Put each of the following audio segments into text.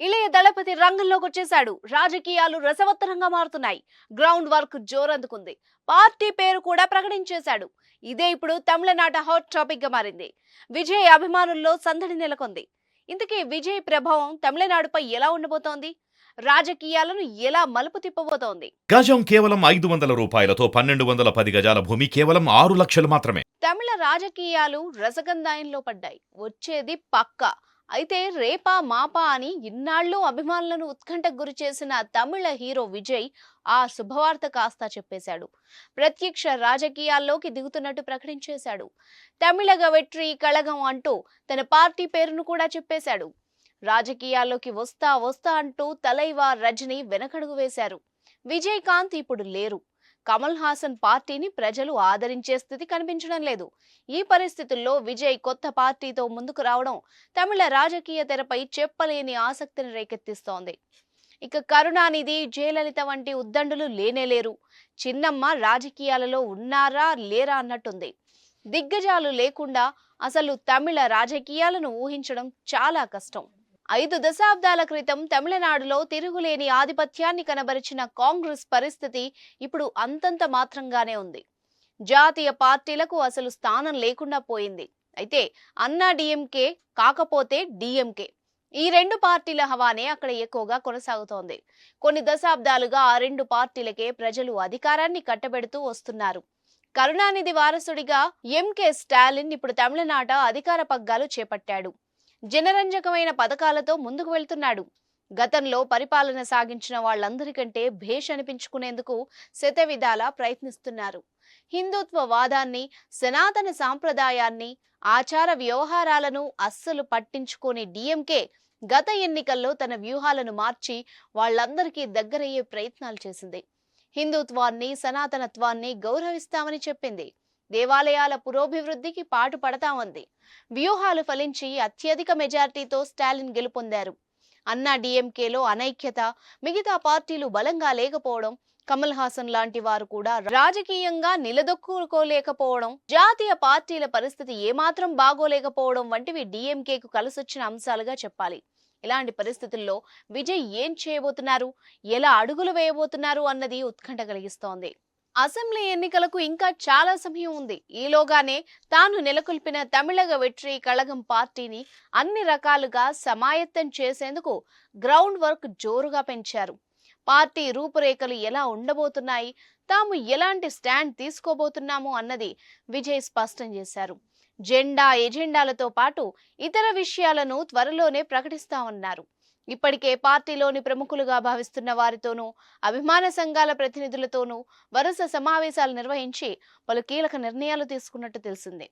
ఇళయ దళపతి రంగంలోకి వచ్చేశాడు రాజకీయాలు రసవత్తరంగా మారుతున్నాయి. Ground work జోరందుకుంది. పార్టీ పేరు కూడా ప్రకటించేశాడు. ఇదే ఇప్పుడు తమిళనాట హాట్ టాపిక్గా మారింది. విజయ్ అభిమానుల్లో సందడి నెలకొంది. ఇంతకీ విజయ్ ప్రభావం తమిళనాడుపై ఎలా ఉండబోతోంది? రాజకీయాలను ఎలా మలుపు తిప్పబోతోంది? గజం కేవలం ఐదు వందల రూపాయలతో పన్నెండు వందల పది గజాల భూమి కేవలం ఆరు లక్షలు మాత్రమే. తమిళ రాజకీయాలు రసగంధాయంలో పడ్డాయి. వచ్చేది పక్కా. అయితే రేపా మాపా అని ఇన్నాళ్ళు అభిమానులను ఉత్కంఠకు గురి చేసిన తమిళ హీరో విజయ్ ఆ శుభవార్త కాస్త చెప్పేశాడు. ప్రత్యక్ష రాజకీయాల్లోకి దిగుతున్నట్టు ప్రకటించేశాడు. తమిళగ వెట్రి కళగం అంటూ తన పార్టీ పేరును కూడా చెప్పేశాడు. రాజకీయాల్లోకి వస్తా వస్తా అంటూ తలైవా రజని వెనకడుగు వేశారు. విజయకాంత్ ఇప్పుడు లేరు. కమల్ హాసన్ పార్టీని ప్రజలు ఆదరించే స్థితి కనిపించడం లేదు. ఈ పరిస్థితుల్లో విజయ్ కొత్త పార్టీతో ముందుకు రావడం తమిళ రాజకీయ తెరపై చెప్పలేని ఆసక్తిని రేకెత్తిస్తోంది. ఇక కరుణానిధి జయలలిత వంటి ఉద్దండులు లేనేలేరు చిన్నమ్మ రాజకీయాలలో ఉన్నారా లేరా అన్నట్టుంది. దిగ్గజాలు లేకుండా అసలు తమిళ రాజకీయాలను ఊహించడం చాలా కష్టం. ఐదు దశాబ్దాల క్రితం తమిళనాడులో తిరుగులేని ఆధిపత్యాన్ని కనబరిచిన కాంగ్రెస్ పరిస్థితి ఇప్పుడు అంతంత మాత్రంగానే ఉంది. జాతీయ పార్టీలకు అసలు స్థానం లేకుండా పోయింది. అయితే అన్నా డిఎంకే కాకపోతే డిఎంకే. ఈ రెండు పార్టీల హవానే అక్కడ ఎక్కువగా కొనసాగుతోంది. కొన్ని దశాబ్దాలుగా ఆ రెండు పార్టీలకే ప్రజలు అధికారాన్ని కట్టబెడుతూ వస్తున్నారు. కరుణానిధి వారసుడిగా ఎంకే స్టాలిన్ ఇప్పుడు తమిళనాట అధికార పగ్గాలు చేపట్టాడు. జనరంజకమైన పథకాలతో ముందుకు వెళ్తున్నాడు. గతంలో పరిపాలన సాగించిన వాళ్ళందరికంటే భేష్ అనిపించుకునేందుకు శతవిధాలా ప్రయత్నిస్తున్నారు. హిందుత్వ వాదాన్ని సనాతన సాంప్రదాయాన్ని ఆచార వ్యవహారాలను అస్సలు పట్టించుకోని డిఎంకే గత ఎన్నికల్లో తన వ్యూహాలను మార్చి వాళ్ళందరికీ దగ్గరయ్యే ప్రయత్నాలు చేసింది. హిందుత్వాన్ని సనాతనత్వాన్ని గౌరవిస్తామని చెప్పింది. దేవాలయాల పురోభివృద్ధికి పాటు పడతామంది వ్యూహాలు ఫలించి అత్యధిక మెజార్టీతో స్టాలిన్ గెలుపొందారు. అన్నా డిఎంకేలో అనైక్యత మిగతా పార్టీలు బలంగా లేకపోవడం కమల్ హాసన్ లాంటి వారు కూడా రాజకీయంగా నిలదొక్కుకోలేకపోవడం జాతీయ పార్టీల పరిస్థితి ఏమాత్రం బాగోలేకపోవడం వంటివి డిఎంకేకు కలిసొచ్చిన అంశాలుగా చెప్పాలి. ఇలాంటి పరిస్థితుల్లో విజయ్ ఏం చేయబోతున్నారు ఎలా అడుగులు వేయబోతున్నారు అన్నది ఉత్కంఠ కలిగిస్తోంది. అసెంబ్లీ ఎన్నికలకు ఇంకా చాలా సమయం ఉంది. ఈలోగానే తాను నెలకొల్పిన తమిళగ వెట్రి కళగం పార్టీని అన్ని రకాలుగా సమాయత్తం చేసేందుకు గ్రౌండ్ వర్క్ జోరుగా పెంచారు. పార్టీ రూపురేఖలు ఎలా ఉండబోతున్నాయి తాము ఎలాంటి స్టాండ్ తీసుకోబోతున్నాము అన్నది విజయ్ స్పష్టం చేశారు. జెండా ఎజెండాలతో పాటు ఇతర విషయాలను త్వరలోనే ప్రకటిస్తామన్నారు. ఇప్పటికే పార్టీలోని ప్రముఖులుగా భావిస్తున్న వారితోనూ అభిమాన సంఘాల ప్రతినిధులతోనూ వరుస సమావేశాలు నిర్వహించి పలు కీలక నిర్ణయాలు తీసుకున్నట్టు తెలిసిందే.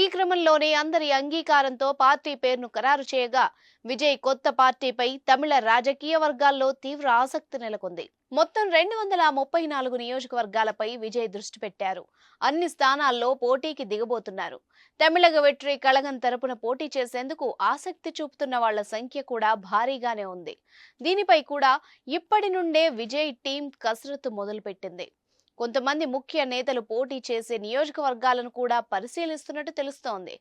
ఈ క్రమంలోనే అందరి అంగీకారంతో పార్టీ పేరును ఖరారు చేయగా విజయ్ కొత్త పార్టీపై తమిళ రాజకీయ వర్గాల్లో తీవ్ర ఆసక్తి నెలకొంది. మొత్తం రెండు వందల ముప్పై నాలుగు నియోజకవర్గాలపై విజయ్ దృష్టి పెట్టారు. అన్ని స్థానాల్లో పోటీకి దిగబోతున్నారు. తమిళగ వెట్రి కళగం తరపున పోటీ చేసేందుకు ఆసక్తి చూపుతున్న వాళ్ళ సంఖ్య కూడా భారీగానే ఉంది. దీనిపై కూడా ఇప్పటి నుండే విజయ్ టీం కసరత్తు మొదలుపెట్టింది. కొంతమంది ముఖ్య నేతలు పోటీ చేసే నియోజకవర్గాలను కూడా పరిశీలిస్తున్నట్టు తెలుస్తోంది.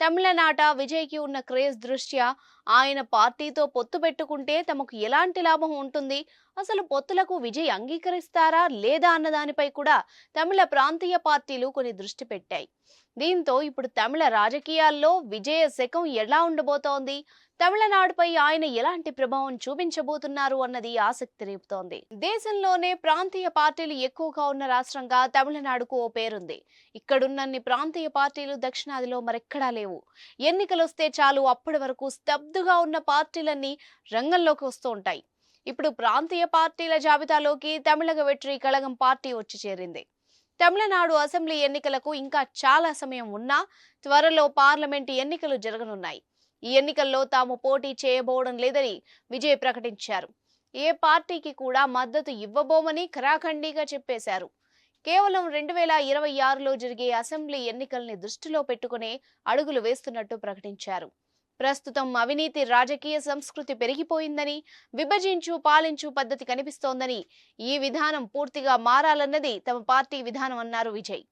తమిళనాట విజయ్కి ఉన్న క్రేజ్ దృష్ట్యా ఆయన పార్టీతో పొత్తు పెట్టుకుంటే తమకు ఎలాంటి లాభం ఉంటుంది? అసలు పొత్తులకు విజయ్ అంగీకరిస్తారా లేదా అన్న దానిపై కూడా తమిళ ప్రాంతీయ పార్టీలు కొన్ని దృష్టి పెట్టాయి. దీంతో ఇప్పుడు తమిళ రాజకీయాల్లో విజయ శకం ఎలా ఉండబోతోంది? తమిళనాడుపై ఆయన ఎలాంటి ప్రభావం చూపించబోతున్నారు అన్నది ఆసక్తి రేపుతోంది. దేశంలోనే ప్రాంతీయ పార్టీలు ఎక్కువగా ఉన్న రాష్ట్రంగా తమిళనాడుకు ఓ పేరుంది. ఇక్కడున్నన్ని ప్రాంతీయ పార్టీలు దక్షిణాదిలో మరెక్కడా లేవు. ఎన్నికలొస్తే చాలు అప్పటి వరకు స్తబ్దుగా ఉన్న పార్టీలన్నీ రంగంలోకి వస్తూ ఉంటాయి. ఇప్పుడు ప్రాంతీయ పార్టీల జాబితాలోకి తమిళగ వెట్రి కళగం పార్టీ వచ్చి చేరింది. తమిళనాడు అసెంబ్లీ ఎన్నికలకు ఇంకా చాలా సమయం ఉన్నా త్వరలో పార్లమెంటు ఎన్నికలు జరగనున్నాయి. ఈ ఎన్నికల్లో తాము పోటీ చేయబోవడం లేదని విజయ్ ప్రకటించారు. ఏ పార్టీకి కూడా మద్దతు ఇవ్వబోమని ఖరాఖండిగా చెప్పేశారు. కేవలం రెండు వేల ఇరవై ఆరులో జరిగే అసెంబ్లీ ఎన్నికల్ని దృష్టిలో పెట్టుకునే అడుగులు వేస్తున్నట్టు ప్రకటించారు. ప్రస్తుతం అవినీతి రాజకీయ సంస్కృతి పెరిగిపోయిందని విభజించు పాలించు పద్ధతి కనిపిస్తోందని ఈ విధానం పూర్తిగా మారాలన్నది తమ పార్టీ విధానం అన్నారు విజయ్.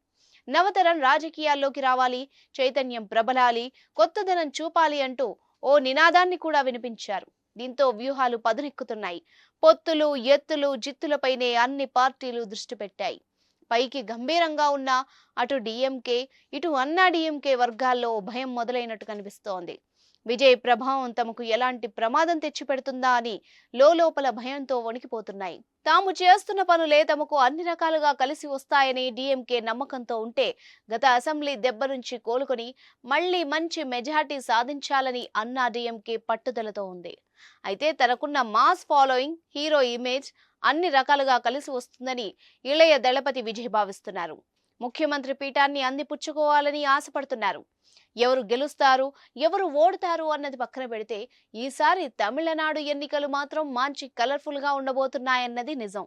నవతరం రాజకీయాల్లోకి రావాలి చైతన్యం ప్రబలాలి కొత్తదనం చూపాలి అంటూ ఓ నినాదాన్ని కూడా వినిపించారు. దీంతో వ్యూహాలు పదునెక్కుతున్నాయి. పొత్తులు ఎత్తులు జిత్తులపైనే అన్ని పార్టీలు దృష్టి పెట్టాయి. పైకి గంభీరంగా ఉన్న అటు డిఎంకే ఇటు అన్నా డిఎంకే వర్గాల్లో భయం మొదలైనట్టు కనిపిస్తోంది. విజయ్ ప్రభావం తమకు ఎలాంటి ప్రమాదం తెచ్చిపెడుతుందా అని లోపల భయంతో వణికిపోతున్నాయి. తాము చేస్తున్న పనులే తమకు అన్ని రకాలుగా కలిసి వస్తాయని డిఎంకే నమ్మకంతో ఉంటే గత అసెంబ్లీ దెబ్బ నుంచి కోలుకొని మళ్ళీ మంచి మెజార్టీ సాధించాలని అన్నా డిఎంకే పట్టుదలతో ఉంది. అయితే తనకున్న మాస్ ఫాలోయింగ్ హీరో ఇమేజ్ అన్ని రకాలుగా కలిసి వస్తుందని ఇళయ దళపతి విజయ్ భావిస్తున్నారు. ముఖ్యమంత్రి పీఠాన్ని అందిపుచ్చుకోవాలని ఆశపడుతున్నారు. ఎవరు గెలుస్తారు ఎవరు ఓడుతారు అన్నది పక్కన పెడితే ఈసారి తమిళనాడు ఎన్నికలు మాత్రం మంచి కలర్ఫుల్గా ఉండబోతున్నాయన్నది నిజం.